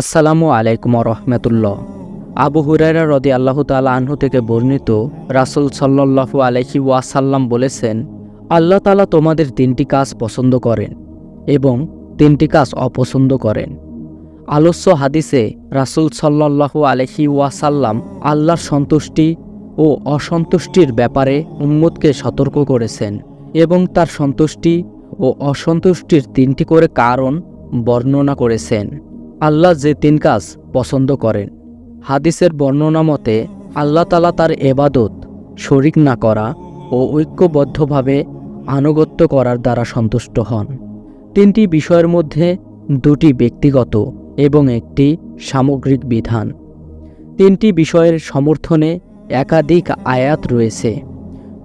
আসসালামু আলাইকুম রহমতুল্লাহ আবু হুরাইরা রদি আল্লাহ তালা আনহু থেকে বর্ণিত রাসুল সাল্লাহু আলহি ওয়াসাল্লাম বলেছেন, আল্লাহ তালা তোমাদের তিনটি কাজ পছন্দ করেন এবং তিনটি কাজ অপছন্দ করেন। আলস্য হাদিসে রাসুল সাল্লাহু আলহি ওয়াসাল্লাম আল্লাহর সন্তুষ্টি ও অসন্তুষ্টির ব্যাপারে উম্মতকে সতর্ক করেছেন এবং তার সন্তুষ্টি ও অসন্তুষ্টির তিনটি করে কারণ বর্ণনা করেছেন। আল্লাহ যে তিন কাজ পছন্দ করেন। হাদিসের বর্ণনা মতে, আল্লাহ তালা তার এবাদত শরিক না করা ও ঐক্যবদ্ধভাবে আনুগত্য করার দ্বারা সন্তুষ্ট হন। তিনটি বিষয়ের মধ্যে দুটি ব্যক্তিগত এবং একটি সামগ্রিক বিধান। তিনটি বিষয়ের সমর্থনে একাধিক আয়াত রয়েছে।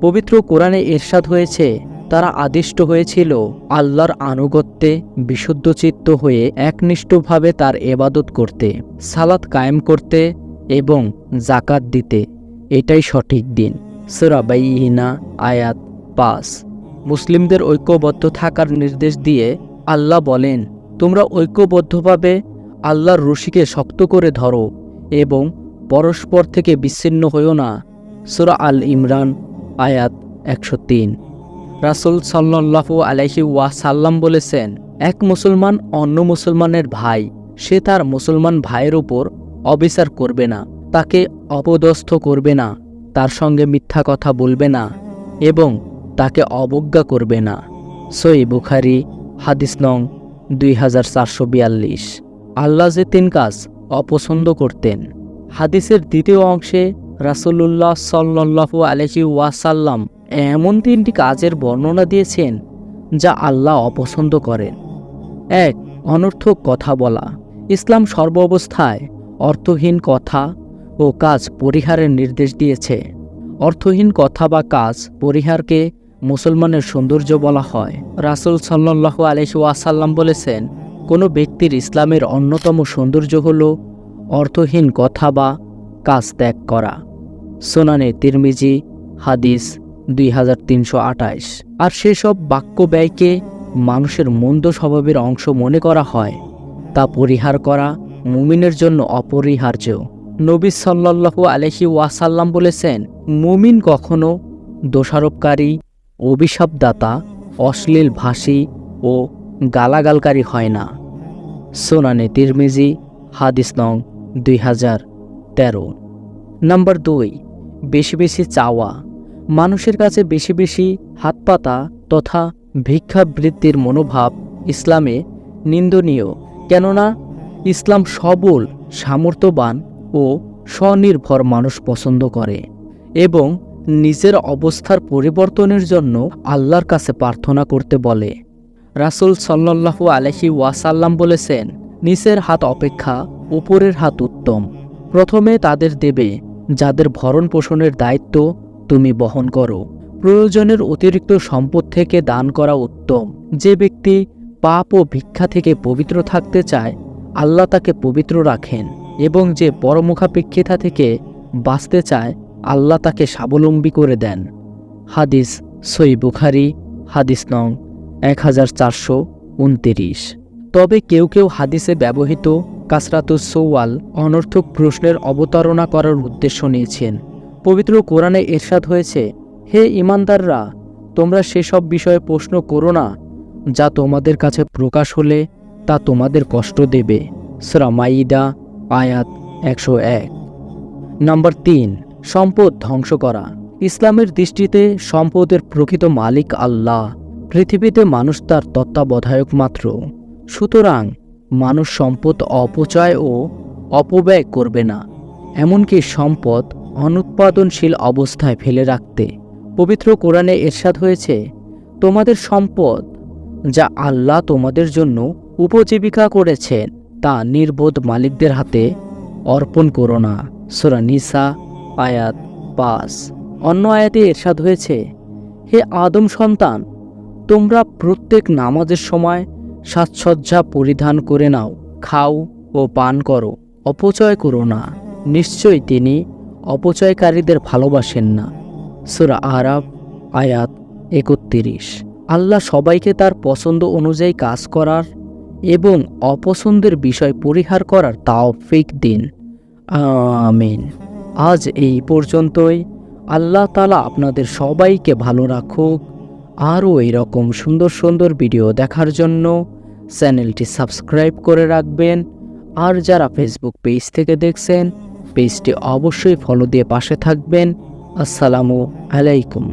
পবিত্র কোরআনে এরশাদ হয়েছে তারা আদিষ্ট হয়েছিল। আল্লাহর আনুগত্যে বিশুদ্ধচিত্ত হয়ে একনিষ্ঠভাবে তার এবাদত করতে, সালাত কায়েম করতে এবং জাকাত দিতে। এটাই সঠিক দিন। সুরাবাইহিনা আয়াত পাস মুসলিমদের ঐক্যবদ্ধ থাকার নির্দেশ দিয়ে আল্লাহ বলেন, তোমরা ঐক্যবদ্ধভাবে আল্লাহর রশিকে শক্ত করে ধরো এবং পরস্পর থেকে বিচ্ছিন্ন হইও না। সুরা আল ইমরান, আয়াত একশো তিন। রাসুল সাল্লাহু আলাইহি ওয়াসাল্লাম বলেছেন, এক মুসলমান অন্য মুসলমানের ভাই, সে তার মুসলমান ভাইয়ের উপর অবিচার করবে না, তাকে অপদস্থ করবে না, তার সঙ্গে মিথ্যা কথা বলবে না এবং তাকে অবজ্ঞা করবে না। সই বুখারি, হাদিস নং দুই হাজার চারশো বিয়াল্লিশ। আল্লাহ যে তিন কাজ অপছন্দ করতেন। হাদিসের দ্বিতীয় অংশে রাসুল্লাহ সাল্লাহু আলহি ওয়াসাল্লাম এমন তিনটি কাজের বর্ণনা দিয়েছেন যা আল্লাহ অপছন্দ করেন। এক, অনর্থক কথা বলা। ইসলাম সর্ব অবস্থায় অর্থহীন কথা ও কাজ পরিহারের নির্দেশ দিয়েছে। অর্থহীন কথা বা কাজ পরিহারকে মুসলমানের সৌন্দর্য বলা হয়। রাসুল সাল্লাহু ওয়াসাল্লাম বলেছেন, কোনো ব্যক্তির ইসলামের অন্যতম সৌন্দর্য হল অর্থহীন কথা বা কাজ ত্যাগ করা। সোনানে তিরমিজি, হাদিস দুই আর সেসব বাক্য ব্যয়কে মানুষের মন্দ স্বভাবের অংশ মনে করা হয়, তা পরিহার করা মুমিনের জন্য অপরিহার্য। নবী সাল্লাল্লাহু আলহি ওয়াসাল্লাম বলেছেন, মুমিন কখনো দোষারোপকারী, অভিশাপদাতা, অশ্লীল ভাষী ও গালাগালকারী হয় না। সোনানে তিরমিজি, হাদিস নং দুই হাজার তেরো। নাম্বার দুই, বেশি বেশি চাওয়া। মানুষের কাছে বেশি বেশি হাত পাতা তথা ভিক্ষাবৃত্তির মনোভাব ইসলামে নিন্দনীয়। কেননা, ইসলাম সবল, সামর্থ্যবান ও স্বনির্ভর মানুষ পছন্দ করে এবং নিজের অবস্থার পরিবর্তনের জন্য আল্লাহর কাছে প্রার্থনা করতে বলে। রাসুল সাল্লাহু আলহি ওয়াসাল্লাম বলেছেন, নিচের হাত অপেক্ষা, উপরের হাত উত্তম। প্রথমে তাদের দেবে, যাদের ভরণ পোষণের দায়িত্ব তুমি বহন করো। প্রয়োজনের অতিরিক্ত সম্পদ থেকে দান করা উত্তম। যে ব্যক্তি পাপ ও ভিক্ষা থেকে পবিত্র থাকতে চায়, আল্লাহ তাকে পবিত্র রাখেন এবং যে পরমুখাপেক্ষিতা থেকে বাঁচতে চায়, আল্লাহ তাকে স্বাবলম্বী করে দেন। হাদিস সই বুখারি, হাদিস নং এক হাজার চারশো তবে কেউ কেউ হাদিসে ব্যবহৃত কাসরাতুস সৌয়াল অনর্থক প্রশ্নের অবতারণা করার উদ্দেশ্য নিয়েছেন। পবিত্র কোরআনে এরশাদ হয়েছে, হে ইমানদাররা, তোমরা সেসব বিষয়ে প্রশ্ন করো না, যা তোমাদের কাছে প্রকাশ হলে তা তোমাদের কষ্ট দেবে। শ্রামাইদা আয়াত একশো এক। নম্বর তিন, সম্পদ ধ্বংস করা। ইসলামের দৃষ্টিতে সম্পদের প্রকৃত মালিক আল্লাহ, পৃথিবীতে মানুষ তার তত্ত্বাবধায়ক মাত্র। সুতরাং মানুষ সম্পদ অপচয় ও অপব্যয় করবে না, এমনকি সম্পদ অনুৎপাদনশীল অবস্থায় ফেলে রাখতে। পবিত্র কোরআনে এরশাদ হয়েছে, তোমাদের সম্পদ যা আল্লাহ তোমাদের জন্য উপজীবিকা করেছেন, তা নির্বোধ মালিকদের হাতে অর্পণ করো না। সোরা নিসা, আয়াত পাস অন্য আয়াতে এরশাদ হয়েছে, হে আদম সন্তান, তোমরা প্রত্যেক নামাজের সময় সাজসজ্জা পরিধান করে নাও, খাও ও পান করো, অপচয় করো না। নিশ্চয়ই তিনি অপচয়কারীদের ভালোবাসেন না। সুরা আরাব আয়াত একত্রিশ। আল্লাহ সবাইকে তার পছন্দ অনুযায়ী কাজ করার এবং অপছন্দের বিষয় পরিহার করার তাওফিক দিন। আমিন। আজ এই পর্যন্তই। আল্লাহ তালা আপনাদের সবাইকে ভালো রাখুক। আরও এরকম সুন্দর সুন্দর ভিডিও দেখার জন্য চ্যানেলটি সাবস্ক্রাইব করে রাখবেন। আর যারা ফেসবুক পেজ থেকে দেখছেন পেজটি অবশ্যই ফলো দিয়ে পাশে থাকবেন। আসসালামু আলাইকুম।